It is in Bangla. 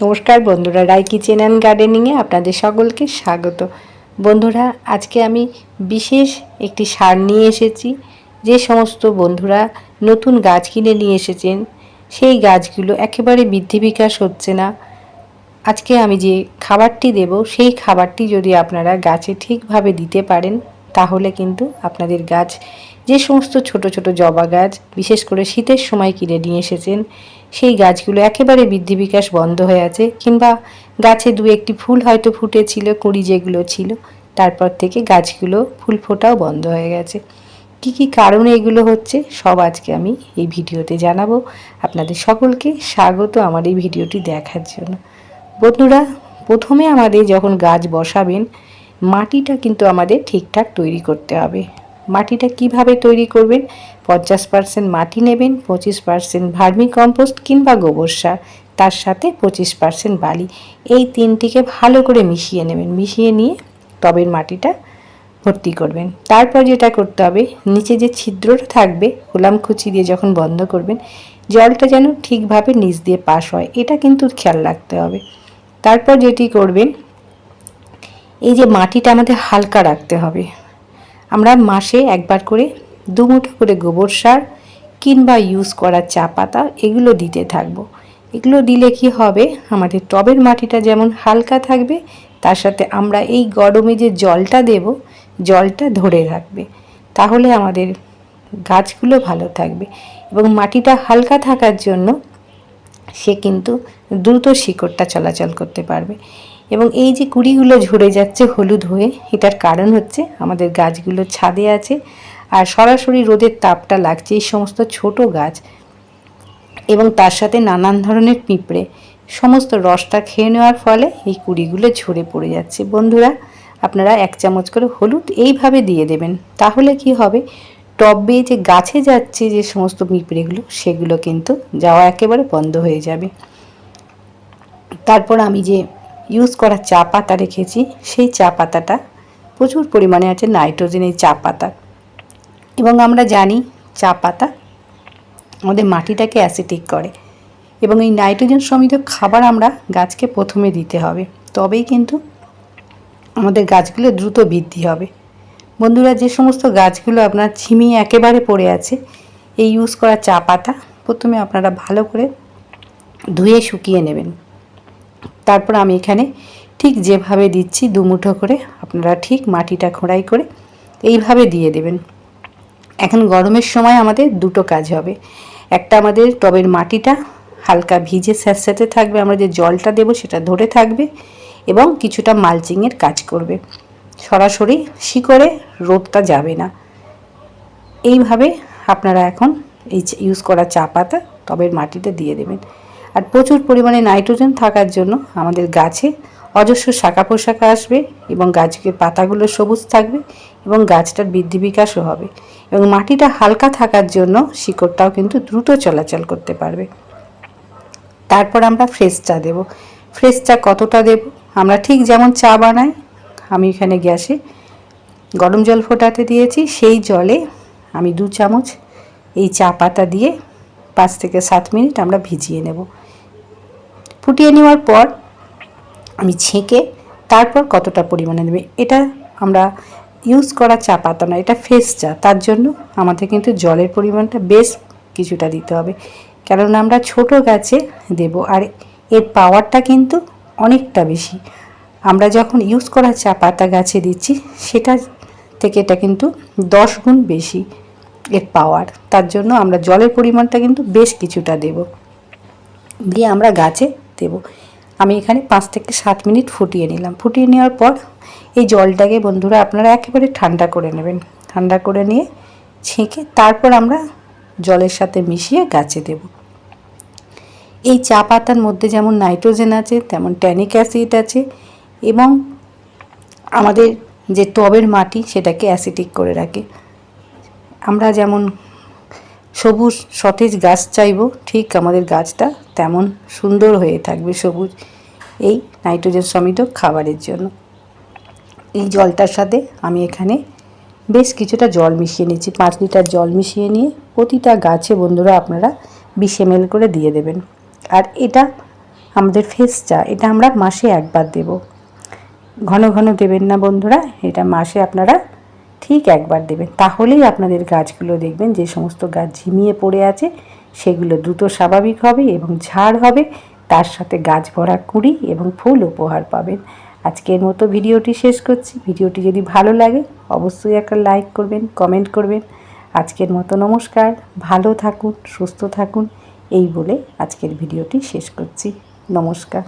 নমস্কার বন্ধুরা রায় কিচেন অ্যান্ড গার্ডেনিংয়ে আপনাদের সকলকে স্বাগত। বন্ধুরা, আজকে আমি বিশেষ একটি সার নিয়ে এসেছি। যে সমস্ত বন্ধুরা নতুন গাছ কিনে নিয়ে এসেছেন, সেই গাছগুলো একেবারে বৃদ্ধি বিকাশ হচ্ছে না। আজকে আমি যে খাবারটি দেব, সেই খাবারটি যদি আপনারা গাছে ঠিকভাবে দিতে পারেন, তাহলে কিন্তু আপনাদের গাছ যে সমস্ত ছোট ছোট জবা গাছ, বিশেষ করে শীতের সময় কিনে নিয়ে এসেছেন, সেই গাছগুলো একেবারে বৃদ্ধি বিকাশ বন্ধ হয়ে আছে কিংবা গাছে দু একটি ফুল হয়তো ফুটেছিল, কুড়ি যেগুলো ছিল, তারপর থেকে গাছগুলো ফুল ফোটাও বন্ধ হয়ে গেছে। কি কি কারণে এগুলো হচ্ছে, সব আজকে আমি এই ভিডিওতে জানাব। আপনাদের সকলকে স্বাগত আমার এই ভিডিওটি দেখার জন্য। বন্ধুরা, প্রথমে আমাদের যখন গাছ বসাবেন, মাটিটা কিন্তু আমাদের ঠিকঠাক তৈরি করতে হবে। মাটিটা কীভাবে তৈরি করবেন? পঞ্চাশ পার্সেন্ট মাটি নেবেন, পঁচিশ পার্সেন্ট ভার্মি কম্পোস্ট কিংবা গোবর সার, তার সাথে পঁচিশ পার্সেন্ট বালি। এই তিনটিকে ভালো করে মিশিয়ে নেবেন। মিশিয়ে নিয়ে টবের মাটিটা ভর্তি করবেন। তারপর যেটা করতে হবে, নিচে যে ছিদ্রটা থাকবে, গোলাম খুচি দিয়ে যখন বন্ধ করবেন, জলটা যেন ঠিকভাবে নিচ দিয়ে পাস হয়, এটা কিন্তু খেয়াল রাখতে হবে। তারপর যেটি করবেন, এই যে মাটিটা আমাদের হালকা রাখতে হবে। আমরা মাসে একবার করে দু মুঠো করে গোবর সার কিংবা ইউজ করা চা পাতা এগুলো দিতে থাকব। এগুলো দিলে কি হবে? আমাদের টবের মাটিটা যেমন হালকা থাকবে, তার সাথে আমরা এই গরমে যে জলটা দেব, জলটা ধরে রাখবে। তাহলে আমাদের গাছগুলো ভালো থাকবে এবং মাটিটা হালকা থাকার জন্য সে কিন্তু দ্রুত শিকড়টা চলাচল করতে পারবে। এবং এই যে কুড়িগুলো ঝরে যাচ্ছে হলুদ হয়ে, এটার কারণ হচ্ছে আমাদের গাছগুলো ছাদে আছে আর সরাসরি রোদের তাপটা লাগছে এই সমস্ত ছোট গাছ এবং তার সাথে নানান ধরনের পিঁপড়ে। সমস্ত রসটা খেয়ে নেওয়ার ফলে এই কুড়িগুলো ঝরে পড়ে যাচ্ছে। বন্ধুরা, আপনারা এক চামচ করে হলুদ এইভাবে দিয়ে দেবেন, তাহলে কি হবে? টবে যে গাছে যাচ্ছে যে সমস্ত পিঁপড়েগুলো, সেগুলো কিন্তু যাওয়া একেবারে বন্ধ হয়ে যাবে। তারপর আমি যে ইউজ করা চা পাতা রেখেছি। সেই চা পাতাটা প্রচুর পরিমাণে আছে নাইট্রোজেন এই চা পাতা। এবং আমরা জানি চা পাতা আমাদের মাটিটাকে অ্যাসিটিক করে। এবং এই নাইট্রোজেন সমৃদ্ধ খাবার আমরা গাছকে প্রথমে দিতে হবে। তবেই কিন্তু আমাদের গাছগুলো দ্রুত বৃদ্ধি হবে। বন্ধুরা, যে সমস্ত গাছগুলো আপনার ছিমিয়ে একেবারে পড়ে আছে, এই ইউজ করা চা পাতা প্রথমে আপনারা ভালো করে ধুয়ে শুকিয়ে নেবেন। তারপর আমি এখানে ঠিক যেভাবে দিচ্ছি দু মুঠো করে, আপনারা ঠিক মাটিটা খোঁড়াই করে এইভাবে দিয়ে দেবেন। এখন গরমের সময় আমাদের দুটো কাজ হবে। একটা আমাদের টবের মাটিটা হালকা ভিজে স্যাঁতস্যাঁতে থাকবে, আমরা যে জলটা দেবো সেটা ধরে থাকবে এবং কিছুটা মালচিংয়ের কাজ করবে। সরাসরি শিকড়ে রোদটা যাবে না। এইভাবে আপনারা এখন এই ইউজ করা চা পাতা টবের মাটিতে দিয়ে দেবেন। আর প্রচুর পরিমাণে নাইট্রোজেন থাকার জন্য আমাদের গাছে অজস্র শাখা পোশাকা আসবে এবং গাছের পাতাগুলো সবুজ থাকবে এবং গাছটার বৃদ্ধি বিকাশও হবে এবং মাটিটা হালকা থাকার জন্য শিকড়টাও কিন্তু দ্রুত চলাচল করতে পারবে। তারপর আমরা ফ্রেশ চা দেব। ফ্রেশ চা কতটা দেব? আমরা ঠিক যেমন চা বানাই, আমি এখানে গ্যাসে গরম জল ফোটাতে দিয়েছি, সেই জলে আমি দু চামচ এই চা পাতা দিয়ে পাঁচ থেকে সাত মিনিট আমরা ভিজিয়ে নেব। ফুটিয়ে নেওয়ার পর আমি ছেঁকে তারপর কতটা পরিমাণে নেবে? এটা আমরা ইউজ করা চা পাতা না, এটা ফেস চা। তার জন্য আমাদের কিন্তু জলের পরিমাণটা বেশ কিছুটা দিতে হবে। কেননা আমরা ছোট গাছে দেব আর এর পাওয়ারটা কিন্তু অনেকটা বেশি। আমরা যখন ইউজ করা চা পাতা গাছে দিচ্ছি, সেটা থেকে এটা কিন্তু দশ গুণ বেশি এর পাওয়ার তার জন্য আমরা জলের পরিমাণটা কিন্তু বেশ কিছুটা দেব। দিয়ে আমরা গাছে দেব। আমি এখানে পাঁচ থেকে সাত মিনিট ফুটিয়ে নিলাম। ফুটিয়ে নেওয়ার পর এই জলটাকে বন্ধুরা আপনারা একেবারে ঠান্ডা করে নেবেন। ঠান্ডা করে নিয়ে ছেঁকে তারপর আমরা জলের সাথে মিশিয়ে গাছে দেব। এই চা পাতার মধ্যে যেমন নাইট্রোজেন আছে, তেমন ট্যানিক অ্যাসিড আছে এবং আমাদের যে টবের মাটি সেটাকে অ্যাসিটিক করে রাখে। আমরা যেমন সবুজ সতেজ গাছ চাইব, ঠিক আমাদের গাছটা তেমন সুন্দর হয়ে থাকবে সবুজ এই নাইট্রোজেন সমৃদ্ধ খাবারের জন্য। এই জলটার সাথে আমি এখানে বেশ কিছুটা জল মিশিয়ে নিচ্ছি পাঁচ লিটার জল মিশিয়ে নিয়ে প্রতিটা গাছে বন্ধুরা আপনারা বিশ এম করে দিয়ে দেবেন। আর এটা আমাদের ফেস চা, এটা আমরা মাসে একবার দেব। ঘন ঘন দেবেন না বন্ধুরা, এটা মাসে আপনারা ঠিক একবার দেবেন। তাহলেই আপনাদের গাছগুলো দেখবেন যে সমস্ত গাছ ঝিমিয়ে পড়ে আছে, সেগুলো দ্রুত স্বাভাবিক হবে এবং ঝাড় হবে, তার সাথে গাছ ভরা কুড়ি এবং ফুল উপহার পাবেন। আজকের মতো ভিডিওটি শেষ করছি। ভিডিওটি যদি ভালো লাগে, অবশ্যই একটা লাইক করবেন, কমেন্ট করবেন। আজকের মতো নমস্কার, ভালো থাকুন, সুস্থ থাকুন, এই বলে আজকের ভিডিওটি শেষ করছি। নমস্কার।